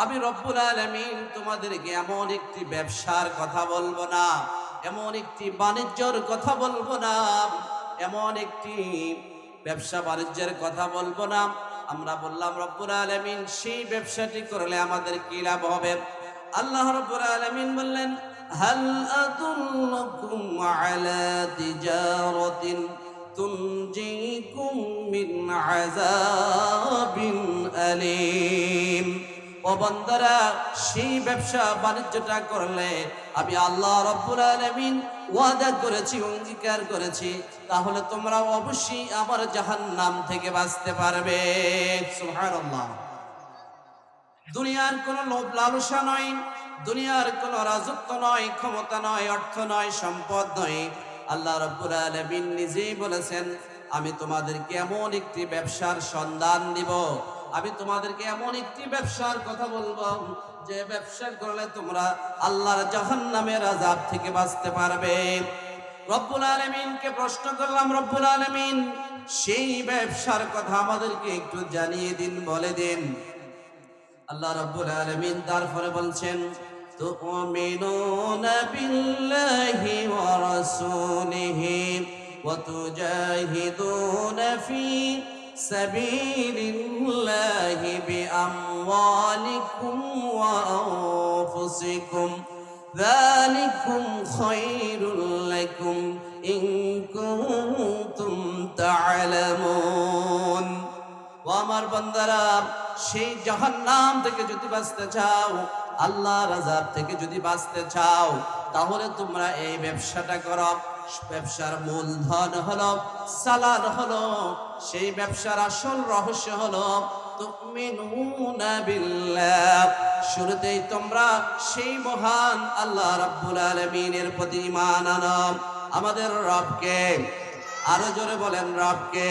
আমি রব্বুল আলামিন তোমাদেরকে এমন একটি ব্যবসার কথা বলব না, এমন একটি বাণিজ্যর কথা বলব না, এমন একটি ব্যবসা বাণিজ্যের কথা বলব না। আমরা বললাম, রব্বুল আলামিন, সেই ব্যবসাটি করলে আমাদের কি লাভ হবে? আল্লাহ রব্বুল আলামিন বললেন তুনজিকুম মিন আযাবিন আলীম। ও বন্দরা, সেই ব্যবসা বাণিজ্যটা করলে আমি আল্লাহ রব্বুল আলামিন ওয়াদা করেছি, অঙ্গীকার করেছি। তাহলে তোমরা অবশ্যই আমার জাহান্নাম থেকে বাঁচতে পারবে। দুনিয়ার কোনো লোভ লালসা নয়, দুনিয়ার কোনো রাজত্ব নয়, ক্ষমতা নয়, অর্থ নয়, সম্পদ নয়। আল্লাহ রব্বুল আলামিন নিজেই বলেছেন, আমি তোমাদেরকে এমন একটি ব্যবসার সন্ধান দিব। আমি তোমাদেরকে এমন একটি ব্যবসার কথা বলব, যে ব্যবসা করলে তোমরা আল্লাহর জাহান জাহান্নামের আযাব থেকে বাঁচতে পারবে। রব্বুল আলামিনকে প্রশ্ন করলাম, রব্বুল আলমিন, সেই ব্যবসার কথা আমাদেরকে একটু জানিয়ে দিন, বলে দিন। আল্লাহ রাব্বুল আলামিন তারপরে বলছেন, তুমিনুনা বিল্লাহি ওয়া রাসূলিহি ওয়া তুজাহিদুনা ফি সাবিলিল্লাহি বিআমওয়ালিকুম ওয়া আনফুসিকুম ذلكم خير لكم إن كنتم تعلمون ও আমার বান্দারা সেই জাহান্নাম থেকে যদি বাঁচতে চাও আল্লাহ রাজাব থেকে যদি বাঁচতে চাও তাহলে তোমরা এই ব্যবসাটা করো ব্যবসার মূলধন হলো সালান হলো, সেই ব্যবসার আসল রহস্য হলো শুরুতেই তোমরা সেই মহান আল্লাহ রাব্বুল আলামিনের প্রতি ঈমান আনো। আমাদের রবকে, আরও জোরে বলেন রবকে,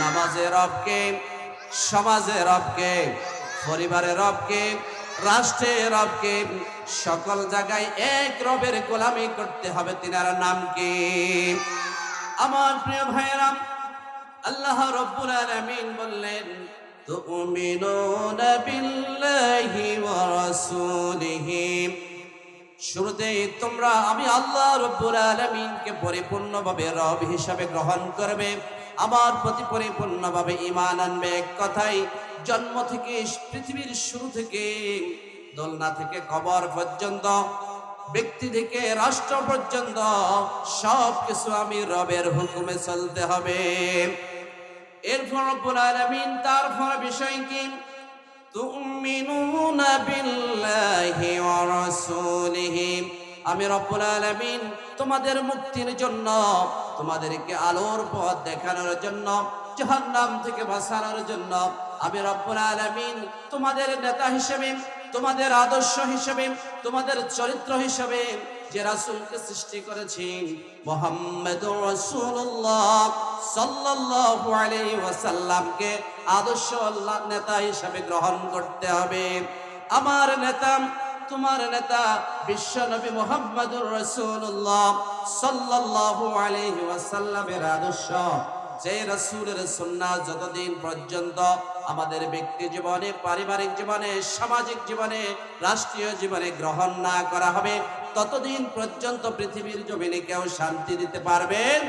নামাজে রবকে, সমাজে রবকে পরিবারের রবকে, রাষ্ট্রে রবকে সকল জায়গায় এক রবের গোলামি করতে হবে, তিনার নাম কি? আমার প্রিয় ভাইয়েরাম আল্লাহ রব্বুল আলামিন বললেন, তুমিনুনা বিল্লাহি ওয়া রাসূলিহি। শুরুতেই তোমরা, আমি আল্লাহ রব্বুল আলামিনকে পরিপূর্ণভাবে রব হিসাবে গ্রহণ করবে। আমার প্রতি পরিপূর্ণভাবে ঈমান আনবে। এক কথাই জন্ম থেকে পৃথিবীর শুরু থেকে দোলনা থেকে কবর পর্যন্ত, ব্যক্তি থেকে রাষ্ট্র পর্যন্ত সব কিছু আমি রবের হুকুমে চলতে হবে। এরপর আলামিন তারপর বিষয় কি? বিল্লাহি ওয়া রাসূলিহি। আমি রব্বুল আলামিন তোমাদের মুক্তির জন্য, তোমাদেরকে আলোর পথ দেখানোর জন্য, জাহান্নাম থেকে বাঁচানোর জন্য আমি রব্বুল আলামিন তোমাদের নেতা হিসেবে তোমাদের আদর্শ হিসেবে, তোমাদের চরিত্র হিসেবে যে রাসূলকে সৃষ্টি করেছি, মুহাম্মাদুর রাসূলুল্লাহ সাল্লাল্লাহু আলাইহি ওয়াসাল্লামকে আদর্শ আল্লাহ নেতা হিসেবে গ্রহণ করতে হবে। আমার নেতা, তোমার নেতা বিশ্ব নবী মুহাম্মাদুর রাসূলুল্লাহ সাল্লাল্লাহু আলাইহি ওয়াসাল্লামের আদর্শ। যে রাসূলের সুন্নাহ যতদিন পর্যন্ত আমাদের ব্যক্তি জীবনে পারিবারিক জীবনে সামাজিক জীবনে রাষ্ট্রীয় জীবনে গ্রহণ না করা হবে ততদিন পর্যন্ত পৃথিবীর জমিনে কেউ শান্তি দিতে পারবেন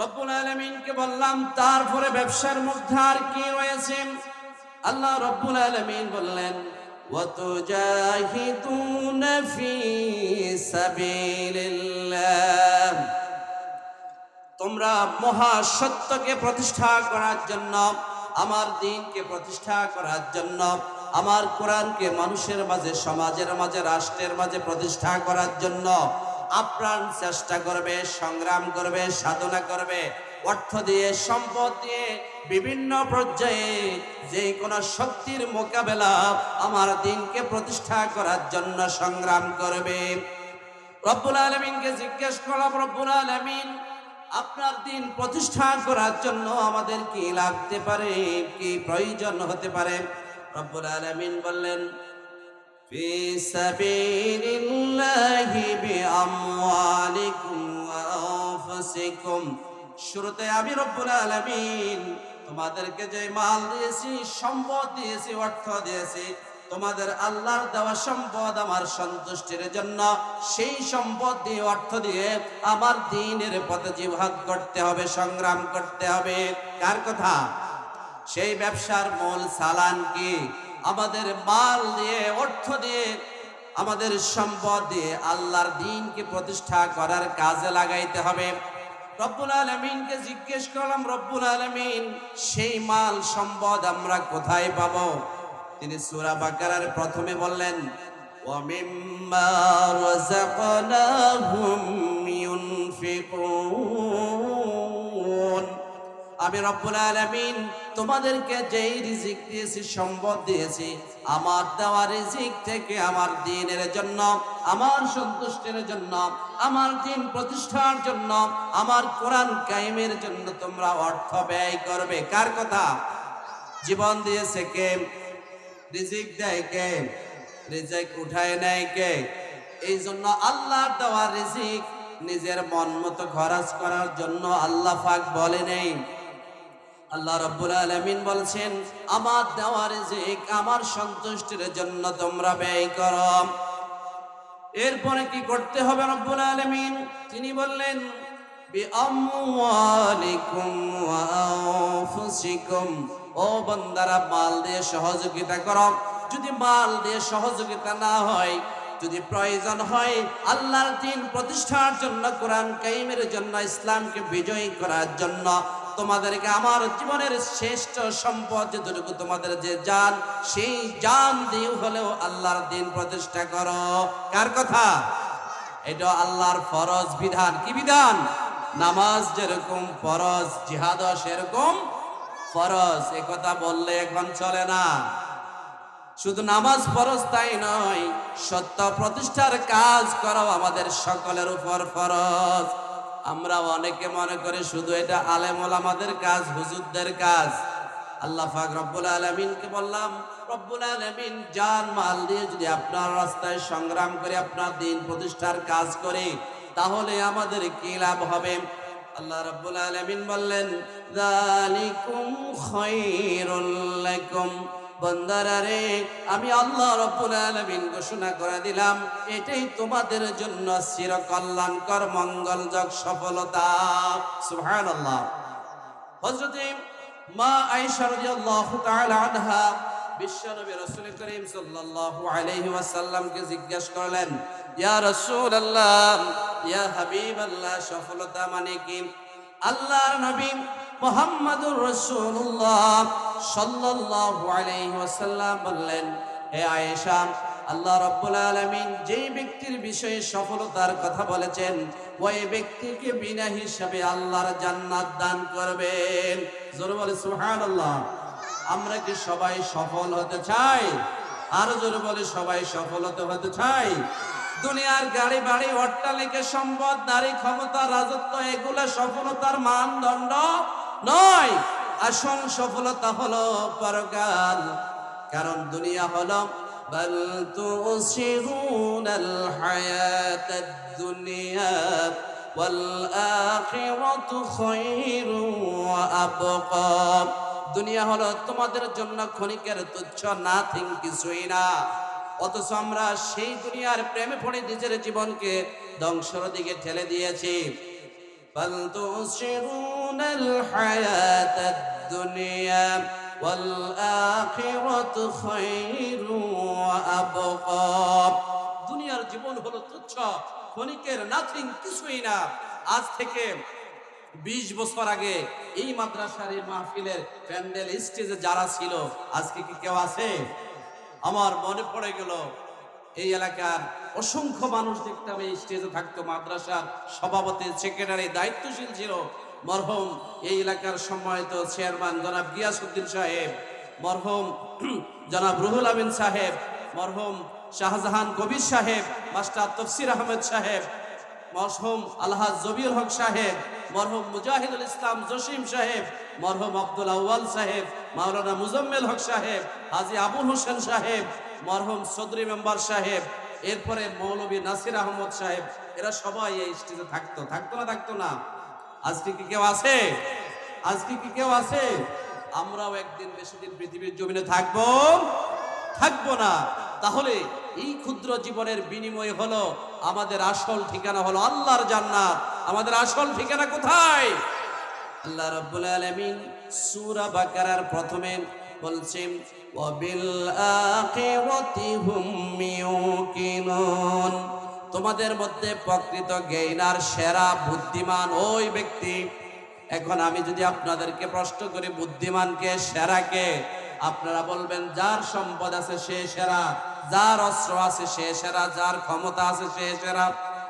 রব্বুল আলামিনকে বললাম তারপরে ব্যবসার মধ্যে আর কি রয়েছে আল্লাহ রব্বুল আলামিন বললেন وتجاهدون في سبيل الله তোমরা মহা সত্যকে প্রতিষ্ঠা করার জন্য আমার দিনকে প্রতিষ্ঠা করার জন্য, আমার কোরআনকে মানুষের মাঝে, সমাজের মাঝে, রাষ্ট্রের মাঝে প্রতিষ্ঠা করার জন্য আপ্রাণ চেষ্টা করবে, সংগ্রাম করবে, সাধনা করবে, অর্থ দিয়ে, সম্পদ দিয়ে বিভিন্ন পর্যায়ে যে কোনো শক্তির মোকাবেলা আমার দিনকে প্রতিষ্ঠা করার জন্য সংগ্রাম করবে। রব্বুল আলমিনকে জিজ্ঞেস করলাম, রব্বুল আলমিন আপনার দিন প্রতিষ্ঠা করার জন্য আমাদের কি লাগতে পারে কি প্রয়োজন হতে পারে রব্বুল আলমিন বললেন في سبيل الله بأموالكم وأنفسكم শুরুতে আমি রব্বুল আলামিন তোমাদেরকে যে মাল দিয়েছি সম্পদ দিয়েছি অর্থ দিয়েছি তোমাদের আল্লাহর দেওয়া সম্পদ আমার সন্তুষ্টির জন্য, সেই সম্পদ দিয়ে অর্থ দিয়ে আমার দিনের পথে জিহাদ করতে হবে, সংগ্রাম করতে হবে। কার কথা? সেই ব্যবসার মূল সালান কি? আমাদের মাল দিয়ে, অর্থ দিয়ে, আমাদের সম্পদ দিয়ে আল্লাহর দিনকে প্রতিষ্ঠা করার কাজে লাগাইতে হবে। রব্বুল আলমিনকে জিজ্ঞেস করলাম, রব্বুল আলমিন, সেই মাল সম্পদ আমরা কোথায় পাবো? তিনি সুরা বাকারার প্রথমে বললেন আমি রব্বুল আলমিন তোমাদেরকে যেই রিজিক দিয়েছি, সম্পদ দিয়েছি, আমার দেওয়া রিজিক থেকে আমার দিনের জন্য, আমার সন্তুষ্টের জন্য, আমার দিন প্রতিষ্ঠার জন্য, আমার কোরআন কায়েমের জন্য তোমরা অর্থ ব্যয় করবে। কার কথা? জীবন দিয়েছে কে? রিজিক দেয় কে? রিজিক উঠায় নেয় কে? এই জন্য আল্লাহর দেওয়া রিজিক নিজের মন মতো খরচ করার জন্য আল্লাহ পাক বলে নেই। আল্লাহ রব্বুল আলামিন বলছেন, আমার দেওয়া রিজিক আমার সন্তুষ্টির জন্য তোমরা ব্যয় করো। এরপরে কি করতে হবে রব্বুল আলামিন? তিনি বললেন বিআমওয়ালিকুম ওয়া আনফুসিকুম। ও বন্দারা, মাল দিয়ে সহযোগিতা করো। যদি মাল দিয়ে সহযোগিতা না হয়, যদি প্রয়োজন হয়, আল্লাহর দিন প্রতিষ্ঠার জন্য, কোরআন কাইমের জন্য, ইসলামকে বিজয়ী করার জন্য, তোমাদেরকে আমার জীবনের শ্রেষ্ঠ সম্পদ যেটুকু তোমাদের যে জান, সেই জান দিয়ে হলেও আল্লাহর দিন প্রতিষ্ঠা করো। কার কথা? এটা আল্লাহর ফরজ বিধান। কি বিধান? নামাজ যেরকম ফরজ জিহাদ সেরকম ফরজ, এ কথা বললে এখন চলে না। শুধু নামাজ ফরজ তাই নয়, সত্য প্রতিষ্ঠার কাজ করাও আমাদের সকলের উপর ফরজ। আমরা অনেকে মনে করি শুধু এটা আলেমল আমাদের কাজ, হুজুরদের কাজ। আল্লাহ পাক রব্বুল আলমিনকে বললাম, রব্বুল আলমিন জান মাল দিয়ে যদি আপনার রাস্তায় সংগ্রাম করে আপনার দিন প্রতিষ্ঠার কাজ করে, তাহলে আমাদের কি লাভ হবে? আল্লাহ রব্বুল আলমিন বললেন, যালিকুম খায়রুল লাকুম। বন্দারা রে, আমি আল্লাহ রব্বুল আলামিন ঘোষণা করে দিলাম, এটাই তোমাদের জন্য চির কল্যাণকর মঙ্গলজক সফলতা। সুবহানাল্লাহ। হযরতে মা আয়েশা রাদিয়াল্লাহু তাআলা আনহা বিশ্বনবী রাসূল করিম সাল্লাল্লাহু আলাইহি ওয়াসাল্লামকে জিজ্ঞাসা করলেন, ইয়া রাসূলুল্লাহ ইয়া হাবিব আল্লাহ, সফলতা মানে কি? আল্লাহর নবী মোহাম্মদুর রাসূলুল্লাহ সাল্লাল্লাহু আলাইহি ওয়াসাল্লাম বললেন, হে আয়েশা, আল্লাহ রাব্বুল আলামিন যেই ব্যক্তির বিষয়ে সফলতার কথা বলেছেন, ওই ব্যক্তিকে বিনা হিসাবে আল্লাহর জান্নাত দান করবেন। জোরে বলে, সুবহানাল্লাহ। আমরা কি সবাই সফল হতে চাই? আর জোরে বলে, সবাই সফল হতে হতে চাই? দুনিয়ার গাড়ি বাড়ি অট্টালিকা সম্পদ নারী ক্ষমতা রাজত্ব এগুলা সফলতার মানদণ্ড নয় আসল সফলতা হলো পরকাল কারণ দুনিয়া হলো بل تؤثرون الحياة الدنيا والآخرة خير وأبقى দুনিয়া হলো তোমাদের জন্য ক্ষণিকের তুচ্ছ নাথিং কিছুই না অথচ আমরা সেই দুনিয়ার প্রেমে পড়ে নিজের জীবনকে ধ্বংসর দিকে ঠেলে দিয়েছি। দুনিয়ার জীবন হলো তুচ্ছ, ক্ষণিকের নাথিং কিছুই না। আজ থেকে বিশ বছর আগে এই মাদ্রাসার এই মাহফিলের প্যান্ডেল স্টেজে যারা ছিল, আজকে কি কেউ আছে? আমার মনে পড়ে গেল, এই এলাকার অসংখ্য মানুষ দেখতাম এই স্টেজে থাকতো, মাদ্রাসার সভাপতি সেক্রেটারি দায়িত্বশীল ছিল। মরহুম, এই এলাকার সম্মানিত চেয়ারম্যান জনাব গিয়াসউদ্দিন সাহেব। মরহুম, জনাব রুহুল আমিন সাহেব। মরহুম, শাহজাহান কবির সাহেব, মাস্টার তফসির আহমেদ সাহেব। মরহম, আলহাজ জবিউল হক সাহেব। মরহম, মুজাহিদুল ইসলাম জসিম সাহেব। মরহম, আব্দুল আউয়াল সাহেব। মাওলানা মুজম্মেল হক সাহেব। হাজি আবুল হোসেন সাহেব, মরহুম সদরি মেম্বার সাহেব, এরপরে মৌলবী নাসির আহমদ সাহেব, এরা সবাই এই স্টেজে থাকতো। থাকতো না থাকতো না। আজকে কি কেউ আছে? আজকে কি কেউ আছে? আমরাও একদিন বেশি দিন পৃথিবীর জমিনে থাকব? থাকব না। তাহলে এই ক্ষুদ্র জীবনের বিনিময় হলো আমাদের আসল ঠিকানা হলো আল্লাহর জান্নাত। আমাদের আসল ঠিকানা কোথায়? আল্লাহ রাব্বুল আলামিন সূরা বাকারার প্রথমে বলছেন তোমাদের মধ্যে প্রকৃত জ্ঞানার সেরা বুদ্ধিমান ওই ব্যক্তি। এখন আমি যদি আপনাদেরকে প্রশ্ন করি বুদ্ধিমানকে সেরাকে আপনারা বলবেন, যার সম্পদ আছে সে সেরা, যার অস্ত্র আছে সে সেরা, যার ক্ষমতা আছে সে সেরা।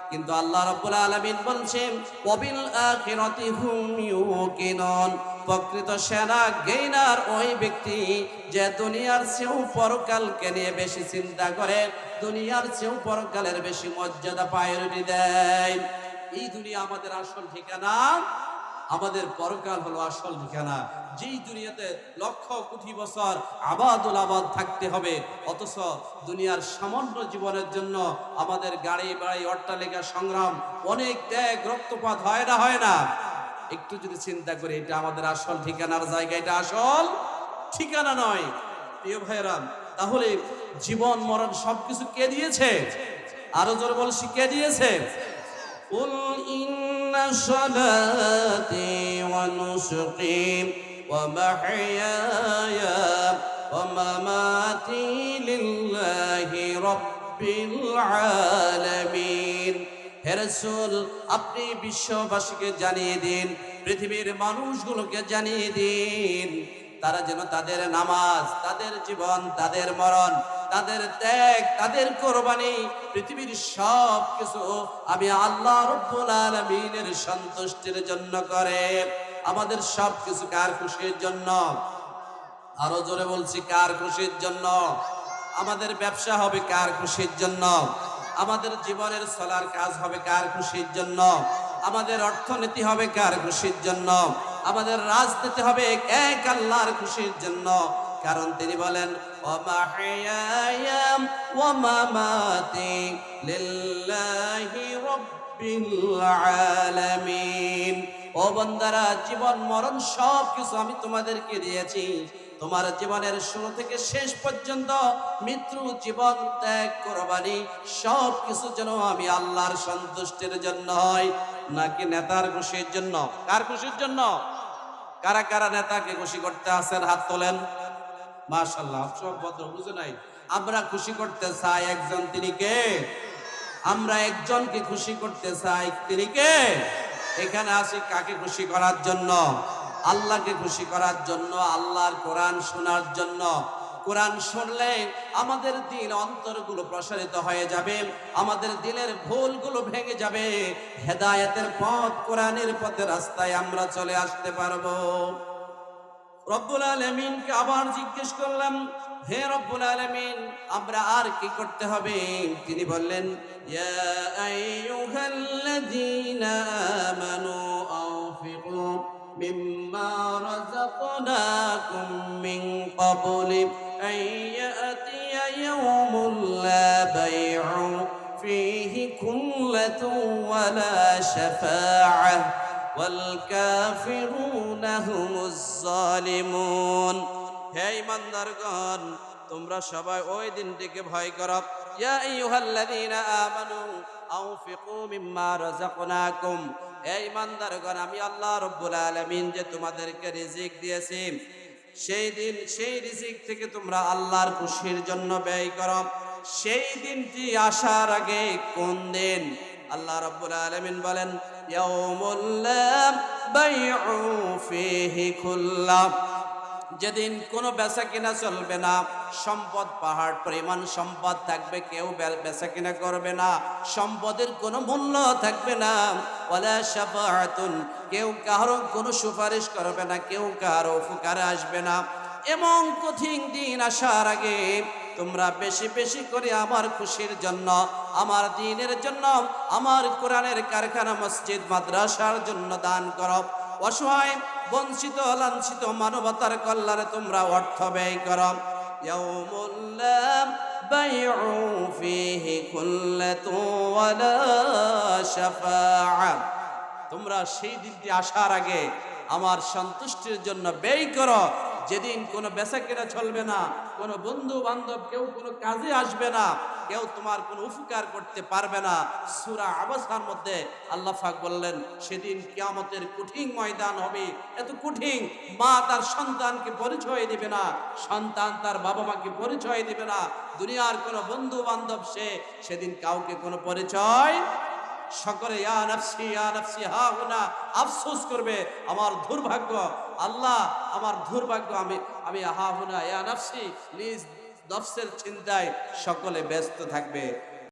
কিন্তু আল্লাহ রাব্বুল আলামিন বলছেন ওয়াবিল আখিরাতি হুম ইউকিনুন প্রকৃত সেরা গেইনার ওই ব্যক্তি যে দুনিয়ার চেয়েও পরকালকে নিয়ে বেশি চিন্তা করে, দুনিয়ার চেয়েও পরকালের বেশি মর্যাদা প্রায়োরিটি দেয়। এই দুনিয়া আমাদের আসল ঠিকানা, আমাদের পরকাল হলো আসল ঠিকানা। যেই দুনিয়াতে লক্ষ কোটি বছর আবাদুল আবাদ থাকতে হবে, অথচ দুনিয়ার সামান্য জীবনের জন্য আমাদের গাড়ি বাড়ি, অট্টালিকা সংগ্রাম, অনেক ত্যাগ রক্তপাত হয় না হয় না। একটু যদি চিন্তা করি এটা আমাদের আসল ঠিকানার জায়গা এটা আসল ঠিকানা নয় প্রিয় ভাইরাম তাহলে জীবন মরণ সবকিছু কে দিয়েছে আরো জোরে বলছি কে দিয়েছে قل إن صلاتي ونسقي ومحياي ومماتي لله رب العالمين হে রাসূল, আপনি বিশ্ববাসীকে জানিয়ে দিন, পৃথিবীর মানুষগুলোকে জানিয়ে দিন। তারা যেন তাদের নামাজ, তাদের জীবন, তাদের মরণ, তাদের ত্যাগ, তাদের কোরবানি, পৃথিবীর সব কিছু আমি আল্লাহ রব্বুল আলামিনের সন্তুষ্টির জন্য করে। আমাদের সব কিছু কার খুশির জন্য? আরও জোরে বলছি, কার খুশির জন্য? আমাদের ব্যবসা হবে কার খুশির জন্য? আমাদের জীবনের চলার কাজ হবে কার খুশির জন্য? আমাদের অর্থনীতি হবে কার খুশির জন্য? আমাদের রাজনীতি হবে এক আল্লাহর খুশির জন্য। কারণ তিনি বলেন ও বন্দারা, জীবন, মরণ সব কিছু আমি তোমাদেরকে দিয়েছি। তোমার জীবনের শুরু থেকে শেষ পর্যন্ত মৃত্যু জীবন ত্যাগ কোরবানি সব কিছু যেন আমি আল্লাহর সন্তুষ্টির জন্য হয়। নাকি নেতার খুশির জন্য? কার খুশির জন্য? কারা কারা নেতাকে খুশি করতে আসেন হাত তোলেন। মাশাল্লাহ সব ভদ্র, বুঝে নাই? আমরা খুশি করতে চাই একজন, তিনি কে? আমরা একজনকে খুশি করতে চাই, তিনি কে? এখানে আসি কাকে খুশি করার জন্য? আল্লাহকে খুশি করার জন্য, আল্লাহর কোরআন শোনার জন্য। কোরআন শুনলে আমাদের দিল অন্তরগুলো প্রসারিত হয়ে যাবে, আমাদের দিলের ভুলগুলো ভেঙে যাবে। হেদায়েতের পথ কোরআনের পথে রাস্তায় আমরা চলে আসতে পারব। রব্বুল আলমিনকে আবার জিজ্ঞেস করলাম, হে রব্বুল আলমিন, আমরা আর কি করতে হবে? তিনি বললেন, ইয়া মিম্মা রাযাকনাকুম মিন ক্বাবলি আন ইয়াতিয়া ইয়াওমুন লা বাই'উ ফীহি কুল্লাতুন ওয়ালা শাফাআহ والكافرون هم الظالمون হে ইমানদারগণ তোমরা সবাই ওই দিনটিকে ভয় করো। ইয়া আইয়ুহাল্লাযীনা আমানু আনফিকু মিম্মা রাযাকনাকুম। হে ইমানদারগণ আমি আল্লাহ রাব্বুল আলামিন যে তোমাদেরকে রিজিক দিয়েছি, সেই দিন, সেই রিজিক থেকে তোমরা আল্লাহর খুশির জন্য ব্যয় করো। সেই দিনটি আসার আগে কোন দিন? আল্লাহ রাব্বুল আলামিন বলেন, ইয়াউমুল লা বাইউ ফীহি খুল্লা যেদিন কোনো বেচা কিনা চলবে না, সম্পদ, পাহাড়, পরিমাণ সম্পদ থাকবে, কেউ বেচা কিনা করবে না, সম্পদের কোনো মূল্য থাকবে না। কেউ কারও কোনো সুপারিশ করবে না, কেউ কারও উপকারে আসবে না। এমন কঠিন দিন আসার আগে তোমরা বেশি বেশি করে আমার খুশির জন্য, আমার দিনের জন্য, আমার কোরআনের কারখানা, মসজিদ, মাদ্রাসার জন্য দান করো। অসহায় বঞ্চিত, লাঞ্ছিত, মানবতার কল্যাণে তোমরা অর্থ ব্যয় করো। তোমরা সেই দিনটি আসার আগে আমার সন্তুষ্টির জন্য ব্যয় করো। যেদিন কোনো বেচা কেনা চলবে না, কোনো বন্ধু বান্ধব কেউ কোনো কাজে আসবে না, কেউ তোমার কোনো উপকার করতে পারবে না। সুরা আবাসার মধ্যে আল্লাহ পাক বললেন, সেদিন কিয়ামতের কঠিন ময়দান হবে, এত কঠিন, মা তার সন্তানকে পরিচয় দিবে না, সন্তান তার বাবা মাকে পরিচয় দিবে না, দুনিয়ার কোনো বন্ধু বান্ধব সে সেদিন কাউকে কোনো পরিচয় সকলে, ইয়া নাফসি নাফসি হা আফসোস করবে, আমার দুর্ভাগ্য, আল্লাহ আমার দুর্ভাগ্য, আমি আমি হা হুনা ইয়া নাফসি। নিজ নফসের চিন্তায় সকলে ব্যস্ত থাকবে।